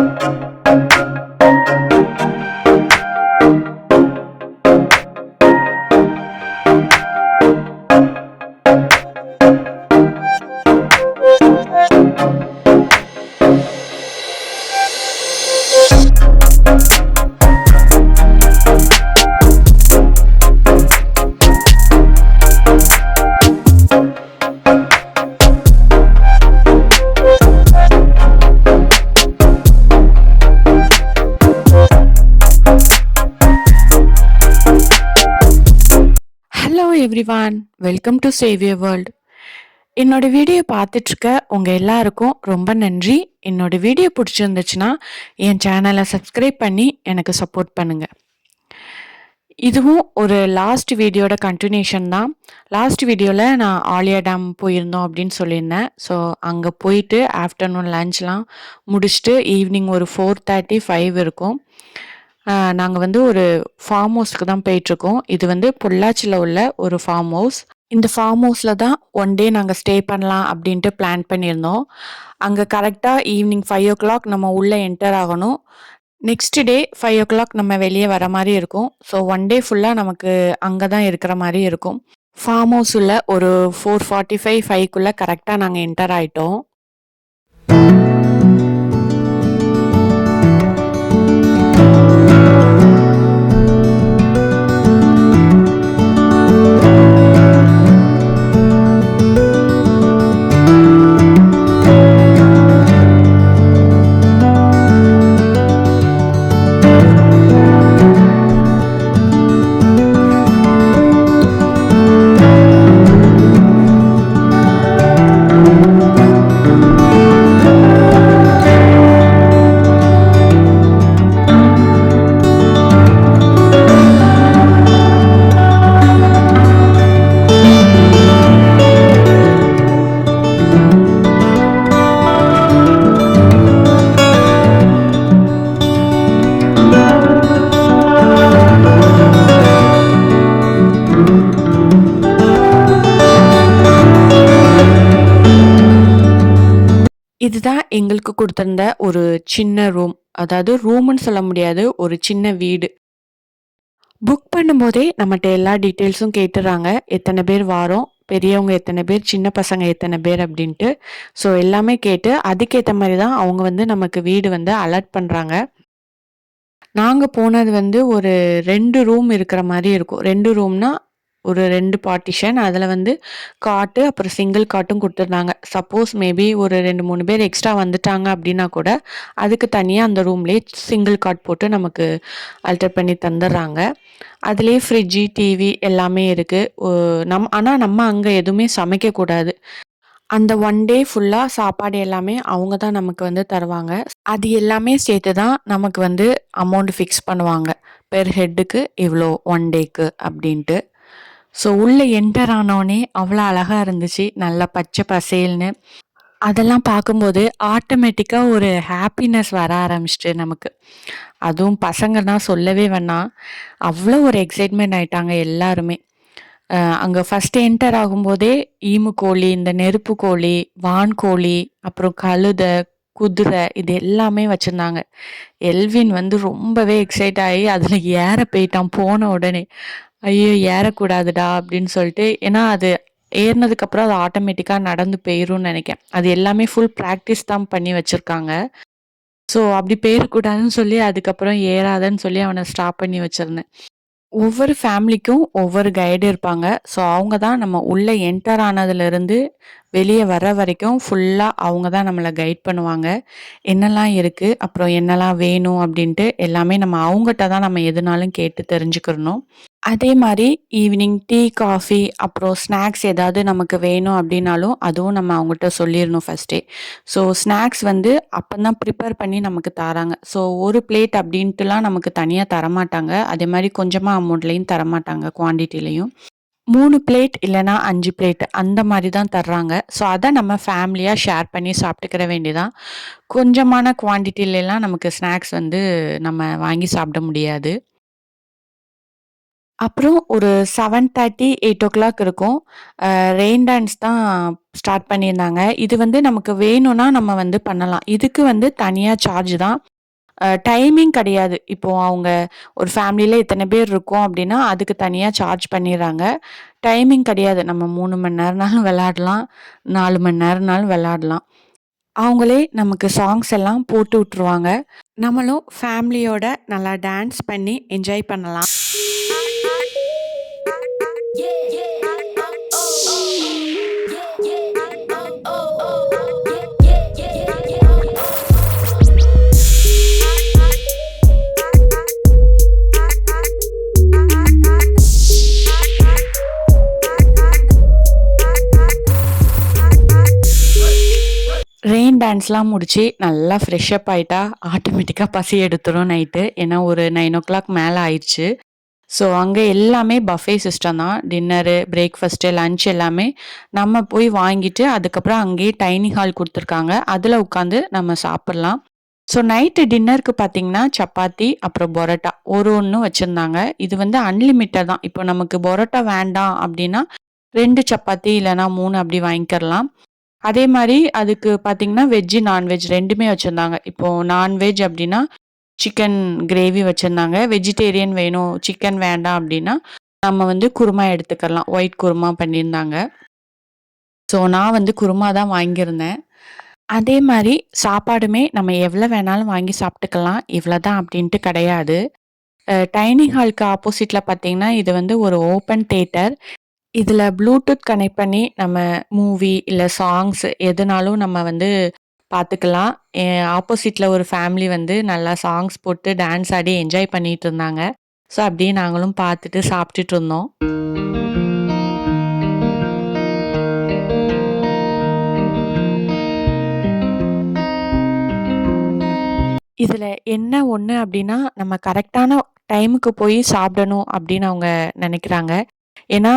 Hello everyone welcome to Xavier world என்னோட video பார்த்துட்ருக்க உங்கள் எல்லாருக்கும் ரொம்ப நன்றி. என்னோட வீடியோ பிடிச்சிருந்துச்சுன்னா என் சேனலை சப்ஸ்கிரைப் பண்ணி எனக்கு சப்போர்ட் பண்ணுங்கள் இதுவும் ஒரு லாஸ்ட் வீடியோட கண்டினியூஷன் தான். லாஸ்ட் வீடியோவில் நான் ஆலியா டேம் போயிருந்தோம் அப்படின்னு சொல்லியிருந்தேன். ஸோ அங்கே போயிட்டு ஆஃப்டர்நூன் லஞ்ச்லாம் முடிச்சுட்டு ஈவினிங் ஒரு ஃபோர் தேர்ட்டி ஃபைவ் இருக்கும். நாங்கள் வந்து ஒரு ஃபார்ம் ஹவுஸ்க்கு தான் போயிட்டுருக்கோம். இது வந்து பொள்ளாச்சியில் உள்ள ஒரு ஃபார்ம் ஹவுஸ் இந்த ஃபார்ம் ஹவுஸில் தான் ஒன் டே நாங்கள் ஸ்டே பண்ணலாம் அப்படின்ட்டு பிளான் பண்ணியிருந்தோம். அங்கே கரெக்டாக ஈவினிங் ஃபைவ் ஓ கிளாக் நம்ம உள்ளே என்டர் ஆகணும். Next day five o'clock நம்ம வெளியே வர மாதிரி இருக்கும். ஸோ ஒன் டே ஃபுல்லாக நமக்கு அங்கே தான் இருக்கிற மாதிரி இருக்கும். ஃபார்ம் ஹவுஸ் உள்ள ஒரு ஃபோர் ஃபார்ட்டி ஃபைவ் ஃபைவ்க்குள்ளே கரெக்டாக நாங்கள் என்டர் ஆகிட்டோம் இதுதான் எங்களுக்கு கொடுத்திருந்த ஒரு சின்ன ரூம். அதாவது ரூம்னு சொல்ல முடியாது. ஒரு சின்ன வீடு. புக் பண்ணும்போதே நம்மகிட்ட எல்லா டீட்டெயில்ஸும் கேட்டுறாங்க எத்தனை பேர் வாரோம், பெரியவங்க எத்தனை பேர், சின்ன பசங்க எத்தனை பேர் அப்படின்ட்டு ஸோ எல்லாமே கேட்டு அதுக்கேற்ற மாதிரி தான் அவங்க வந்து நமக்கு வீடு வந்து அலர்ட் பண்ணுறாங்க நாங்கள் போனது வந்து ஒரு ரெண்டு ரூம் இருக்கிற மாதிரி இருக்கும். ரெண்டு ரூம்னா ஒரு ரெண்டு பார்ட்டிஷன். அதில் வந்து காட்டு, அப்புறம் சிங்கிள் காட்டும் கொடுத்துருந்தாங்க சப்போஸ் மேபி ஒரு 2, 3 பேர் எக்ஸ்ட்ரா வந்துட்டாங்க அப்படின்னா கூட, அதுக்கு தனியாக அந்த ரூம்லேயே சிங்கிள் காட் போட்டு நமக்கு அல்டர் பண்ணி தந்துடுறாங்க அதுலேயே ஃப்ரிட்ஜு, டிவி எல்லாமே இருக்குது நம் ஆனால் நம்ம அங்கே எதுவுமே சமைக்கக்கூடாது. அந்த ஒன் டே ஃபுல்லாக சாப்பாடு எல்லாமே அவங்க தான் நமக்கு வந்து தருவாங்க. அது எல்லாமே சேர்த்து தான் நமக்கு வந்து அமௌண்ட் ஃபிக்ஸ் பண்ணுவாங்க. பெர் ஹெட்டுக்கு இவ்வளோ ஒன் டேக்கு அப்படின்ட்டு ஸோ உள்ளே என்டர் ஆனோடனே அவ்வளோ அழகாக இருந்துச்சு. நல்லா பச்சை பசேல்னு. அதெல்லாம் பார்க்கும்போது ஆட்டோமேட்டிக்காக ஒரு ஹாப்பினஸ் வர ஆரம்பிச்சிட்டு நமக்கு. அதுவும் பசங்கன்னா சொல்லவே வேணாம். அவ்வளோ ஒரு எக்ஸைட்மெண்ட் ஆயிட்டாங்க எல்லாருமே. அங்கே ஃபஸ்ட்டு என்டர் ஆகும்போதே ஈமு கோழி இந்த நெருப்பு கோழி, வான் கோழி அப்புறம் கழுத, குதிரை இது எல்லாமே வச்சுருந்தாங்க எல்வின் வந்து ரொம்பவே எக்ஸைட் ஆகி அதில் ஏற போயிட்டான் போன உடனே. "ஐயோ! ஏறக்கூடாதுடா" அப்படின்னு சொல்லிட்டு ஏன்னா அது ஏறினதுக்கப்புறம் அது ஆட்டோமேட்டிக்காக நடந்து போயிரும்னு நினைக்கேன் அது எல்லாமே ஃபுல் ப்ராக்டிஸ் தான் பண்ணி வச்சுருக்காங்க ஸோ அப்படி போயிடக்கூடாதுன்னு சொல்லி அதுக்கப்புறம் ஏறாதன்னு சொல்லி அவனை ஸ்டாப் பண்ணி வச்சுருந்தேன் ஒவ்வொரு ஃபேமிலிக்கும் ஒவ்வொரு கைடு இருப்பாங்க. ஸோ அவங்க தான் நம்ம உள்ளே என்டர் ஆனதுலேருந்து வெளியே வர்ற வரைக்கும் ஃபுல்லாக அவங்க தான் நம்மளை கைட் பண்ணுவாங்க. என்னலாம் இருக்குது அப்புறம் என்னெல்லாம் வேணும் அப்படின்ட்டு எல்லாமே நம்ம அவங்ககிட்ட தான் நம்ம எதுனாலும் கேட்டு தெரிஞ்சுக்கிறணும். அதே மாதிரி ஈவினிங் டீ, காஃபி அப்புறம் ஸ்நாக்ஸ் ஏதாவது நமக்கு வேணும் அப்படின்னாலும் அதுவும் நம்ம அவங்ககிட்ட சொல்லிடணும் ஃபர்ஸ்ட்டே. ஸோ ஸ்நாக்ஸ் வந்து அப்பதான் ப்ரிப்பேர் பண்ணி நமக்கு தராங்க ஸோ ஒரு பிளேட் அப்படின்ட்டுலாம் நமக்கு தனியாக தரமாட்டாங்க. அதே மாதிரி கொஞ்சமாக அமௌண்ட்லேயும் தரமாட்டாங்க குவான்டிட்டிலையும் மூணு பிளேட் இல்லைன்னா அஞ்சு பிளேட் அந்த மாதிரி தான் தர்றாங்க. ஸோ அதை நம்ம ஃபேமிலியாக ஷேர் பண்ணி சாப்பிட்டுக்கிற வேண்டிதான் கொஞ்சமான குவான்டிட்டிலலாம் நமக்கு ஸ்நாக்ஸ் வந்து நம்ம வாங்கி சாப்பிட முடியாது. அப்புறம் ஒரு 7:30, 8:00 இருக்கும். ரெயின் டான்ஸ் தான் ஸ்டார்ட் பண்ணியிருந்தாங்க. இது வந்து நமக்கு வேணும்னா நம்ம வந்து பண்ணலாம். இதுக்கு வந்து தனியாக சார்ஜ் தான். டைமிங் கிடையாது. இப்போ அவங்க ஒரு ஃபேமிலியில் இத்தனை பேர் இருக்கோம் அப்படின்னா அதுக்கு தனியாக சார்ஜ் பண்ணிடுறாங்க டைமிங் கிடையாது. நம்ம மூணு மணி நேரம்னாலும் விளாடலாம் நாலு மணி நேரம்னாலும் விளாடலாம் அவங்களே நமக்கு சாங்ஸ் எல்லாம் போட்டு விட்டுருவாங்க. நம்மளும் ஃபேமிலியோட நல்லா டான்ஸ் பண்ணி என்ஜாய் பண்ணலாம். ரெயின் டான்ஸ்லாம் முடிச்சு நல்லா ஃப்ரெஷ் அப் ஆயிட்டா, ஆட்டோமேட்டிக்காக பசி எடுத்துரும் நைட்டு. ஏன்னா ஒரு நைன் ஓ கிளாக் மேலே ஆயிடுச்சு ஸோ அங்கே எல்லாமே பஃபே சிஸ்டம் தான். டின்னரு, பிரேக்ஃபாஸ்ட்டு, லன்ச் எல்லாமே நம்ம போய் வாங்கிட்டு, அதுக்கப்புறம் அங்கேயே டைனிங் ஹால் கொடுத்துருக்காங்க அதில் உட்காந்து நம்ம சாப்பிட்லாம் ஸோ நைட்டு டின்னருக்கு பார்த்தீங்கன்னா, சப்பாத்தி, அப்புறம் பரோட்டா ஒரு ஒன்றும் வச்சுருந்தாங்க இது வந்து அன்லிமிட்டட் தான். இப்போ நமக்கு பரோட்டா வேண்டாம் அப்படின்னா ரெண்டு சப்பாத்தி இல்லைனா மூணு அப்படி வாங்கிக்கிறலாம். அதே மாதிரி அதுக்கு பார்த்தீங்கன்னா, வெஜ்ஜு, நான்வெஜ் ரெண்டுமே வச்சுருந்தாங்க இப்போது நான்வெஜ் அப்படின்னா சிக்கன் கிரேவி வச்சுருந்தாங்க வெஜிடேரியன் வேணும், சிக்கன் வேண்டாம் அப்படின்னா நம்ம வந்து குருமா எடுத்துக்கலாம். ஒயிட் குருமா பண்ணியிருந்தாங்க. ஸோ நான் வந்து குருமா தான் வாங்கியிருந்தேன். அதே மாதிரி சாப்பாடுமே நம்ம எவ்வளோ வேணாலும் வாங்கி சாப்பிட்டுக்கலாம். இவ்வளோ தான் அப்படின்ட்டு கிடையாது. டைனிங் ஹாலுக்கு ஆப்போசிட்டில் பார்த்தீங்கன்னா, இது வந்து ஒரு ஓப்பன் தேட்டர் இதில் ப்ளூடூத் கனெக்ட் பண்ணி நம்ம மூவி, இல்லை சாங்ஸ் எதுனாலும் நம்ம வந்து பார்த்துக்கலாம். என் ஆப்போசிட்டில் ஒரு ஃபேமிலி வந்து நல்லா சாங்ஸ் போட்டு டான்ஸ் ஆடி என்ஜாய் பண்ணிட்டு இருந்தாங்க. ஸோ அப்படியே நாங்களும் பார்த்துட்டு சாப்பிட்டுட்டு இருந்தோம். இதில் என்ன ஒன்று அப்படின்னா நம்ம கரெக்டான டைமுக்கு போய் சாப்பிடணும் அப்படின்னு அவங்க நினைக்கிறாங்க ஏன்னா,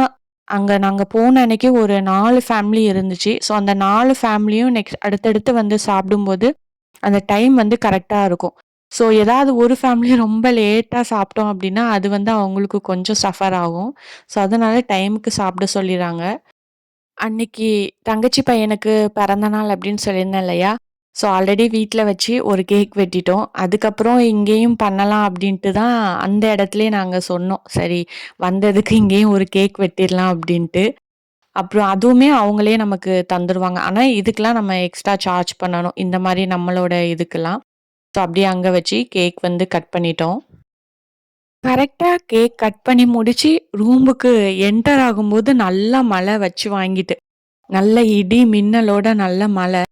அங்கே நாங்கள் போன அன்னைக்கு ஒரு நாலு ஃபேமிலி இருந்துச்சு. ஸோ அந்த நாலு ஃபேமிலியும் நெக்ஸ்ட் அடுத்தடுத்து வந்து சாப்பிடும்போது, அந்த டைம் வந்து கரெக்டாக இருக்கும். ஸோ ஏதாவது ஒரு ஃபேமிலி ரொம்ப லேட்டாக சாப்பிட்டோம் அப்படின்னா அது வந்து அவங்களுக்கு கொஞ்சம் சஃபர் ஆகும். ஸோ அதனால டைமுக்கு சாப்பிட சொல்லிடுறாங்க அன்னைக்கு தங்கச்சி பையனுக்கு பிறந்த நாள் அப்படின்னு சொல்லியிருந்தேன் இல்லையா? ஸோ ஆல்ரெடி வீட்டில் வச்சு ஒரு கேக் வெட்டிட்டோம். அதுக்கப்புறம் இங்கேயும் பண்ணலாம் அப்படின்ட்டு தான் அந்த இடத்துலே நாங்கள் சொன்னோம். சரி வந்ததுக்கு இங்கேயும் ஒரு கேக் வெட்டிடலாம் அப்படின்ட்டு அப்புறம் அதுவுமே அவங்களே நமக்கு தந்துடுவாங்க ஆனால் இதுக்கெலாம் நம்ம எக்ஸ்ட்ரா சார்ஜ் பண்ணணும். இந்த மாதிரி நம்மளோட இதுக்கெல்லாம். ஸோ அப்படியே அங்கே வச்சு கேக் வந்து கட் பண்ணிட்டோம். கரெக்டாக கேக் கட் பண்ணி முடிச்சு, ரூமுக்கு என்டர் ஆகும்போது நல்லா மழை வச்சு வாங்கிட்டு. நல்ல இடி, மின்னலோட நல்ல மழை.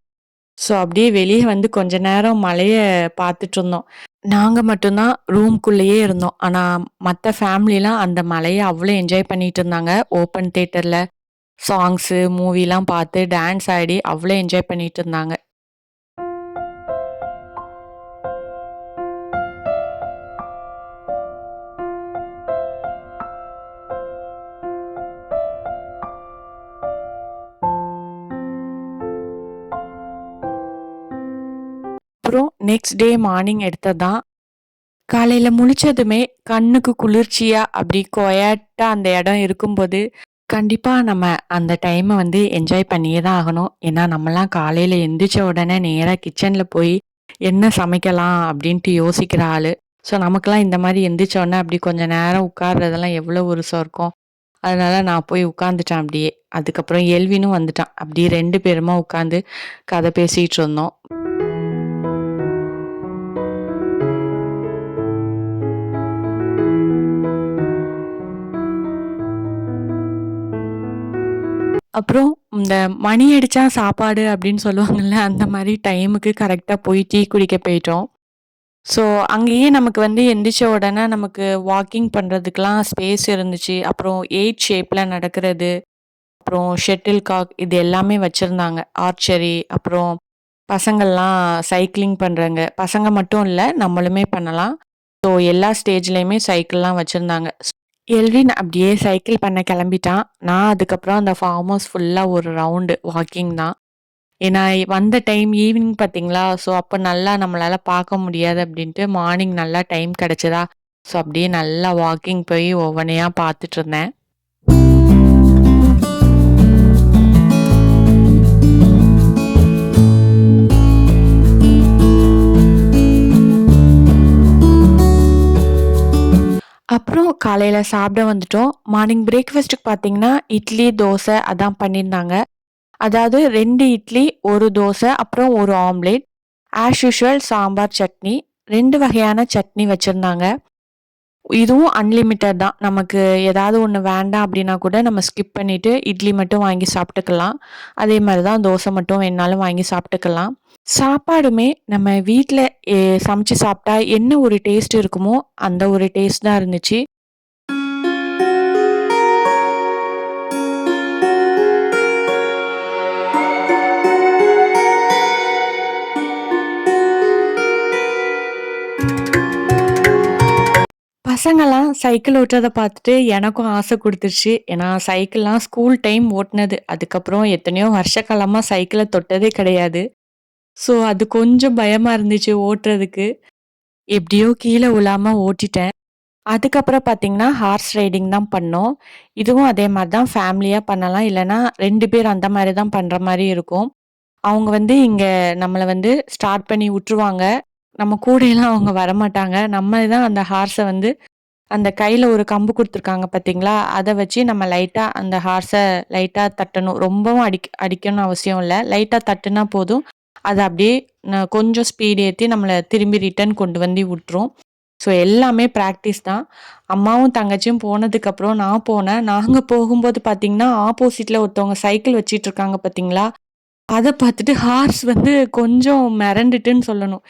ஸோ அப்படியே வெளியே வந்து கொஞ்ச நேரம் மலையை பார்த்துட்டு இருந்தோம் நாங்கள் மட்டும்தான் ரூம்குள்ளேயே இருந்தோம். ஆனால் மற்ற ஃபேமிலிலாம் அந்த மலையை அவ்வளோ என்ஜாய் பண்ணிட்டு இருந்தாங்க. ஓப்பன் தேட்டரில் சாங்ஸு, மூவிலாம் பார்த்து டான்ஸ் ஆடி அவ்வளோ என்ஜாய் பண்ணிட்டு இருந்தாங்க. நெக்ஸ்ட் டே மார்னிங் எடுத்தது தான். முழிச்சதுமே கண்ணுக்கு குளிர்ச்சியாக அப்படி குயட்டா அந்த இடம் இருக்கும்போது, கண்டிப்பாக நம்ம அந்த டைமை வந்து என்ஜாய் பண்ணியே தான் ஆகணும். ஏன்னா நம்மலாம் காலையில் எந்திரிச்ச உடனே நேராக கிச்சனில் போய் என்ன சமைக்கலாம் அப்படின்ட்டு யோசிக்கிற ஆள் ஸோ நமக்கெல்லாம் இந்த மாதிரி எந்திரிச்ச உடனே கொஞ்சம் நேரம் உட்கார்றதெல்லாம் எவ்வளோ ஒரு இருக்கும் அதனால நான் போய் உட்காந்துட்டேன் அப்படியே அதுக்கப்புறம் எல்வினும் வந்துட்டான். அப்படியே ரெண்டு பேருமா உட்காந்து கதை பேசிகிட்டு இருந்தோம். அப்புறம் இந்த மணி அடித்தா சாப்பாடு அப்படின்னு சொல்லுவாங்கல்ல, அந்த மாதிரி டைமுக்கு கரெக்டாக போய் டீ குடிக்க போயிட்டோம். ஸோ அங்கேயே நமக்கு வந்து எந்திரிச்ச உடனே நமக்கு வாக்கிங் பண்ணுறதுக்கெலாம் ஸ்பேஸ் இருந்துச்சு. அப்புறம் எயிட் ஷேப்பில் நடக்கிறது, அப்புறம் ஷெட்டில் காக் இது எல்லாமே வச்சுருந்தாங்க ஆர்ச்சரி அப்புறம் பசங்கள்லாம் சைக்கிளிங் பண்ணுறாங்க பசங்க மட்டும் இல்லை நம்மளுமே பண்ணலாம். ஸோ எல்லா ஸ்டேஜ்லேயுமே சைக்கிள்லாம் வச்சுருந்தாங்க எல்வின் அப்படியே சைக்கிள் பண்ண கிளம்பிட்டான். நான் அதுக்கப்புறம் அந்த ஃபார்ம் ஹவுஸ் ஃபுல்லாக ஒரு ரவுண்டு வாக்கிங் தான். ஏன்னா வந்த டைம் ஈவினிங் பார்த்தீங்களா? ஸோ அப்போ நல்லா நம்மளால் பார்க்க முடியாது அப்படின்ட்டு மார்னிங் நல்லா டைம் கிடைச்சதா, ஸோ அப்படியே நல்லா வாக்கிங் போய் ஒவ்வொன்றையாக பார்த்துட்டு இருந்தேன். அப்புறம் காலையில் சாப்பிட வந்துட்டோம். மார்னிங் பிரேக்ஃபாஸ்ட்டுக்கு பார்த்தீங்கன்னா, இட்லி, தோசை அதான் பண்ணியிருந்தாங்க. அதாவது ரெண்டு இட்லி, ஒரு தோசை, அப்புறம் ஒரு omelette. As usual sambar, chutney. ரெண்டு வகையான சட்னி வச்சுருந்தாங்க இதுவும் அன்லிமிட்டட் தான். நமக்கு ஏதாவது ஒன்று வேண்டாம் அப்படின்னா கூட நம்ம ஸ்கிப் பண்ணிவிட்டு இட்லி மட்டும் வாங்கி சாப்பிட்டுக்கலாம். அதே மாதிரி தான் தோசை மட்டும் வேணாலும் வாங்கி சாப்பிட்டுக்கலாம். சாப்பாடுமே நம்ம வீட்டில் சமைச்சு சாப்பிட்டா என்ன ஒரு டேஸ்ட் இருக்குமோ, அந்த ஒரு டேஸ்ட் தான் இருந்துச்சு. பசங்கள்லாம் சைக்கிள் ஓட்டுறதை பார்த்துட்டு எனக்கும் ஆசை கொடுத்துருச்சு ஏன்னா சைக்கிள்லாம் ஸ்கூல் டைம் ஓட்டுனது. அதுக்கப்புறம் எத்தனையோ வருஷக்காலமாக சைக்கிளை தொட்டதே கிடையாது. ஸோ அது கொஞ்சம் பயமாக இருந்துச்சு ஓட்டுறதுக்கு. எப்படியோ கீழே விழாமல் ஓட்டிட்டேன். அதுக்கப்புறம் பார்த்தீங்கன்னா, ஹார்ஸ் ரைடிங் தான் பண்ணோம். இதுவும் அதே மாதிரி தான் ஃபேமிலியாக பண்ணலாம். இல்லைன்னா ரெண்டு பேர் அந்த மாதிரி தான் பண்ணுற மாதிரி இருக்கும். அவங்க வந்து இங்கே நம்மளை வந்து ஸ்டார்ட் பண்ணி விட்டுருவாங்க நம்ம கூடயெல்லாம் அவங்க வரமாட்டாங்க. நம்ம தான் அந்த ஹார்ஸை வந்து அந்த கையில் ஒரு கம்பு கொடுத்துருக்காங்க பார்த்தீங்களா? அதை வச்சு நம்ம லைட்டாக அந்த ஹார்ஸை லைட்டாக தட்டணும். ரொம்பவும் அடிக் அடிக்கணும்னு அவசியம் இல்லை லைட்டாக தட்டுனா போதும். அதை அப்படியே கொஞ்சம் ஸ்பீட் ஏற்றி நம்மளை திரும்பி ரிட்டர்ன் கொண்டு வந்து விட்டுரும். ஸோ எல்லாமே ப்ராக்டிஸ் தான். அம்மாவும், தங்கச்சியும் போனதுக்கப்புறம் நான் போனேன். நாங்கள் போகும்போது பார்த்தீங்கன்னா, ஆப்போசிட்டில் ஒருத்தவங்க சைக்கிள் வச்சிட்டு இருக்காங்க பார்த்தீங்களா? அதை பார்த்துட்டு ஹார்ஸ் வந்து கொஞ்சம் மிரண்டுட்டுன்னு சொல்லணும்.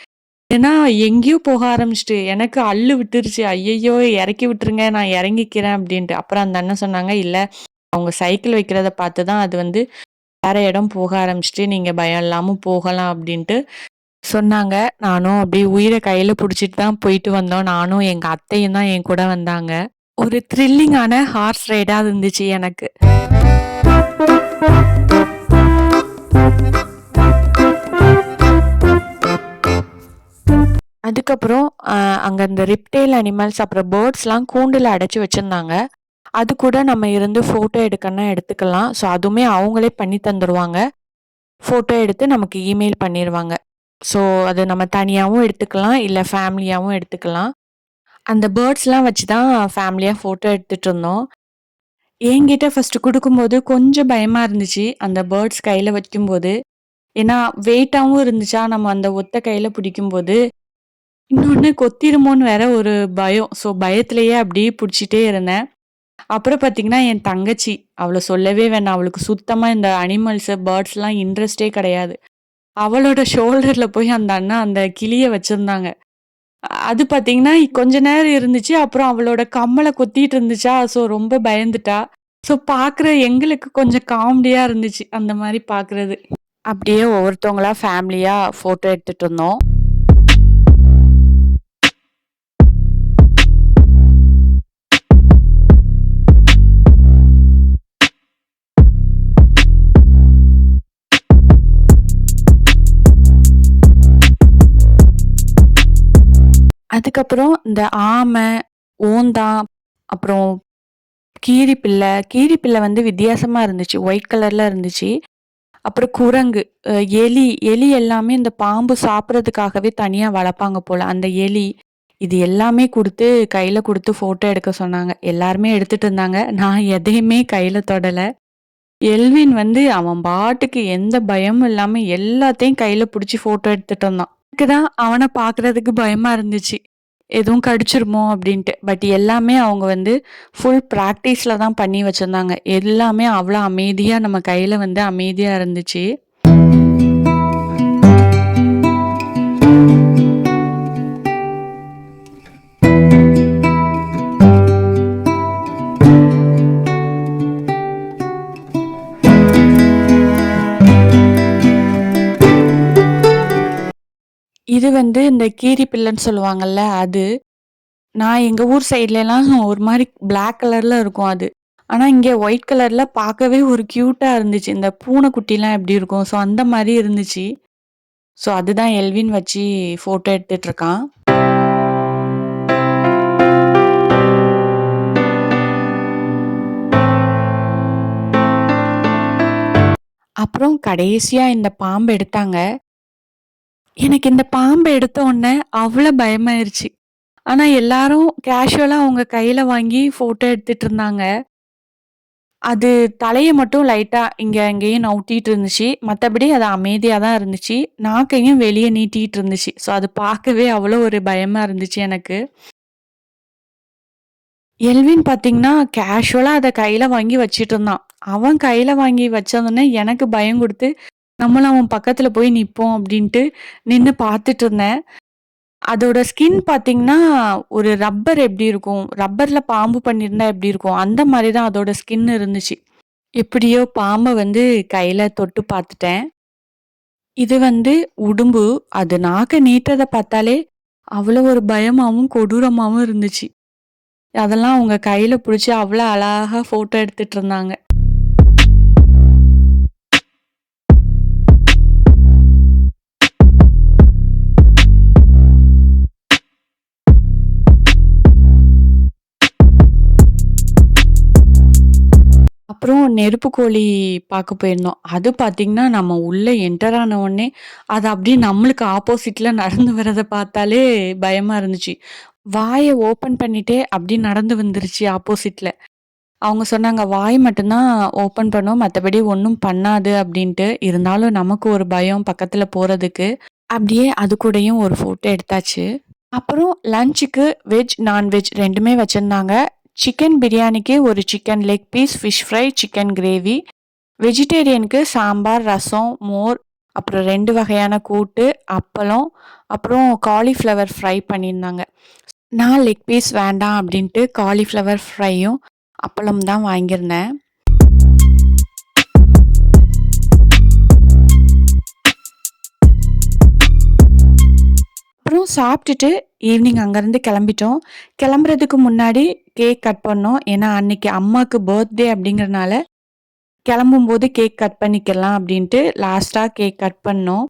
ஏன்னா எங்கேயோ போக ஆரம்பிச்சிட்டு எனக்கு அள்ளு விட்டுருச்சு. ஐயையோ இறக்கி விட்டுருங்க. நான் இறங்கிக்கிறேன் அப்படின்ட்டு. அப்புறம் அந்த அண்ணன் சொன்னாங்க, இல்லை அவங்க சைக்கிள் வைக்கிறத பார்த்து தான் அது வந்து வேற இடம் போக ஆரம்பிச்சிட்டு நீங்க பயம் இல்லாமல் போகலாம்" அப்படின்ட்டு சொன்னாங்க. நானும் அப்படியே உயிரை கையில் பிடிச்சிட்டு தான் போயிட்டு வந்தோம். நானும் எங்க அத்தையும் தான் என் கூட வந்தாங்க. ஒரு த்ரில்லிங்கான ஹார்ஸ் ரைடா இருந்துச்சு எனக்கு. அதுக்கப்புறம் அங்கே அங்க இந்த ரிப்டைல் அனிமல்ஸ் அப்புறம் பேர்ட்ஸ்லாம் கூண்டில் அடைச்சு வச்சிருந்தாங்க. அது கூட நம்ம இருந்து ஃபோட்டோ எடுக்கணும்னா எடுத்துக்கலாம். ஸோ அதுவுமே அவங்களே பண்ணி தந்துடுவாங்க ஃபோட்டோ எடுத்து நமக்கு இமெயில் பண்ணிடுவாங்க ஸோ அது நம்ம தனியாகவும் எடுத்துக்கலாம். இல்லை ஃபேமிலியாகவும் எடுத்துக்கலாம். அந்த பேர்ட்ஸ்லாம் வச்சு தான் ஃபேமிலியாக ஃபோட்டோ எடுத்துகிட்டு இருந்தோம். என்கிட்ட ஃபஸ்ட்டு கொடுக்கும்போது கொஞ்சம் பயமாக இருந்துச்சு. அந்த பேர்ட்ஸ் கையில் வைக்கும்போது. ஏன்னா வெயிட்டாகவும் இருந்துச்சா, நம்ம அந்த ஒத்த கையில் பிடிக்கும்போது. இன்னொன்று கொத்திருமோன்னு வேற ஒரு பயம். ஸோ பயத்திலேயே அப்படியே பிடிச்சிட்டே இருந்தேன். அப்புறம் பார்த்தீங்கன்னா, என் தங்கச்சி. அவளை சொல்லவே வேணாம். அவளுக்கு சுத்தமாக இந்த அனிமல்ஸு, பேர்ட்ஸ்லாம் இன்ட்ரெஸ்ட்டே கிடையாது. அவளோட ஷோல்டரில் போய் அந்த அண்ணா அந்த கிளியை வச்சுருந்தாங்க அது பார்த்தீங்கன்னா, கொஞ்ச நேரம் இருந்துச்சு. அப்புறம் அவளோட கம்மலை கொத்திட்டு இருந்துச்சா, ஸோ ரொம்ப பயந்துட்டா. ஸோ பார்க்குற எங்களுக்கு கொஞ்சம் காமெடியாக இருந்துச்சு. அந்த மாதிரி பார்க்குறது. அப்படியே ஒவ்வொருத்தவங்களா ஃபேமிலியாக ஃபோட்டோ எடுத்துகிட்டு இருந்தோம். அதுக்கப்புறம் இந்த ஆமை, ஓந்தா அப்புறம் கீரிப்பிள்ளை. கீரிப்பிள்ளை வந்து வித்தியாசமாக இருந்துச்சு. ஒயிட் கலரில் இருந்துச்சு. அப்புறம் குரங்கு, எலி. எலி எல்லாமே இந்த பாம்பு சாப்பிட்றதுக்காகவே தனியாக வளர்ப்பாங்க போல் அந்த எலி. இது எல்லாமே கொடுத்து கையில் கொடுத்து ஃபோட்டோ எடுக்க சொன்னாங்க. எல்லாருமே எடுத்துட்டு இருந்தாங்க. நான் எதையுமே கையில் தொடலை எல்வின் வந்து அவன் பாட்டுக்கு எந்த பயமும் இல்லாமல் எல்லாத்தையும் கையில் பிடிச்சி ஃபோட்டோ எடுத்துகிட்டு இருந்தான். எனக்கு தான் அவனை பார்க்குறதுக்கு பயமாக இருந்துச்சு. எதுவும் கடிச்சிருமோ அப்படின்ட்டு. பட் எல்லாமே அவங்க வந்து ஃபுல் ப்ராக்டிஸில் தான் பண்ணி வச்சுருந்தாங்க எல்லாமே அவ்வளோ அமைதியாக நம்ம கையில் வந்து அமைதியாக இருந்துச்சு. இது வந்து இந்த கீரி பில்லைன்னு சொல்லுவாங்கல்ல அது. நான் எங்கள் ஊர் சைட்லலாம் ஒரு மாதிரி பிளாக் கலரில் இருக்கும் அது. ஆனால் இங்கே ஒயிட் கலரில் பார்க்கவே ஒரு க்யூட்டாக இருந்துச்சு. இந்த பூனைக்குட்டிலாம் எப்படி இருக்கும்? ஸோ அந்த மாதிரி இருந்துச்சு. ஸோ அதுதான் எல்வின் வச்சு ஃபோட்டோ எடுத்துட்ருக்கான். அப்புறம் கடைசியாக இந்த பாம்பு எடுத்தாங்க. எனக்கு இந்த பாம்பை எடுத்த உடனே அவ்வளோ பயமாயிருச்சு. ஆனால் எல்லாரும் கேஷுவலாக அவங்க கையில் வாங்கி ஃபோட்டோ எடுத்துட்டு இருந்தாங்க. அது தலையை மட்டும் லைட்டாக இங்கே அங்கேயும் நவுட்டிட்டு இருந்துச்சு. மற்றபடி அது அமைதியாக தான் இருந்துச்சு. நாக்கையும் வெளியே நீட்டிட்டு இருந்துச்சு. ஸோ அது பார்க்கவே அவ்வளோ ஒரு பயமாக இருந்துச்சு எனக்கு. எல்வின் பார்த்தீங்கன்னா, கேஷுவலாக அதை கையில் வாங்கி வச்சுட்டு இருந்தான். அவன் கையில் வாங்கி வச்சதுனே எனக்கு பயம் கொடுத்து நம்மளும் அவன் பக்கத்துல போய் நிப்போம் அப்படின்ட்டு நின்று பார்த்துட்டு இருந்தேன். அதோட ஸ்கின் பார்த்தீங்கன்னா, ஒரு ரப்பர் எப்படி இருக்கும்? ரப்பர்ல பாம்பு பண்ணியிருந்தா எப்படி இருக்கும்? அந்த மாதிரி தான் அதோட ஸ்கின் இருந்துச்சு. எப்படியோ பாம்பை வந்து கையில தொட்டு பார்த்துட்டேன். இது வந்து உடும்பு. அது நாக்க நீட்டதை பார்த்தாலே அவ்வளோ ஒரு பயமாகவும் கொடூரமாகவும் இருந்துச்சு. அதெல்லாம் அவங்க கையில பிடிச்சி அவ்வளோ அழகாக ஃபோட்டோ எடுத்துட்டு இருந்தாங்க. அப்புறம் நெருப்பு கோழி பார்க்க போயிருந்தோம். அது பார்த்தீங்கன்னா, நம்ம உள்ளே என்டர் ஆன உடனே, அது அப்படியே நம்மளுக்கு ஆப்போசிட்டில் நடந்து வரத பார்த்தாலே பயமாக இருந்துச்சு. வாயை ஓப்பன் பண்ணிட்டே அப்படி நடந்து வந்துருச்சு ஆப்போசிட்டில் அவங்க சொன்னாங்க, "வாய் மட்டும்தான் ஓப்பன் பண்ணோம் மற்றபடி ஒன்றும் பண்ணாது" அப்படின்ட்டு. இருந்தாலும் நமக்கு ஒரு பயம் பக்கத்தில் போகிறதுக்கு அப்படியே அது கூடயும் ஒரு ஃபோட்டோ எடுத்தாச்சு. அப்புறம் லஞ்சுக்கு வெஜ், நான்வெஜ் ரெண்டுமே வச்சுருந்தாங்க சிக்கன் பிரியாணிக்கு ஒரு chicken leg piece, fish fry, chicken gravy. வெஜிடேரியனுக்கு sambar, rasam, மோர், அப்புறம் ரெண்டு வகையான கூட்டு, அப்பளம், அப்புறம் காலிஃப்ளவர் ஃப்ரை பண்ணியிருந்தாங்க. நான் லெக் பீஸ் வேண்டாம் அப்படின்ட்டு காலிஃப்ளவர் ஃப்ரையும், அப்பளம் தான் வாங்கியிருந்தேன். அப்புறம் சாப்பிட்டுட்டு ஈவினிங் அங்கேருந்து கிளம்பிட்டோம். கிளம்புறதுக்கு முன்னாடி கேக் கட் பண்ணோம். ஏன்னா, அன்னைக்கு அம்மாவுக்கு பர்த்டே அப்படிங்கிறனால, கிளம்பும்போது கேக் கட் பண்ணிக்கலாம் அப்படின்ட்டு லாஸ்ட்டாக கேக் கட் பண்ணோம்.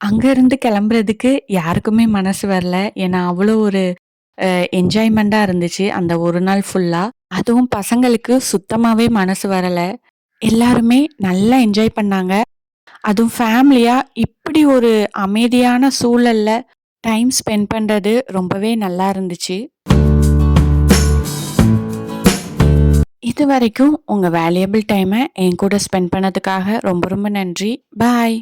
அங்கேருந்து கிளம்புறதுக்கு யாருக்குமே மனசு வரல. ஏன்னா, அவ்வளோ ஒரு என்ஜாய்மெண்ட்டாக இருந்துச்சு அந்த ஒரு நாள் ஃபுல்லாக அதுவும் பசங்களுக்கு சுத்தமாகவே மனசு வரலை எல்லாருமே நல்லா என்ஜாய் பண்ணாங்க. அதுவும் ஃபேமிலியாக இப்படி ஒரு அமைதியான சூழலில் டைம் ஸ்பெண்ட் பண்ணுறது ரொம்பவே நல்லா இருந்துச்சு. இது வரைக்கும் உங்கள் வேல்யூபிள் டைமை என் கூட ஸ்பெண்ட் பண்ணதுக்காக ரொம்ப ரொம்ப நன்றி. பாய்.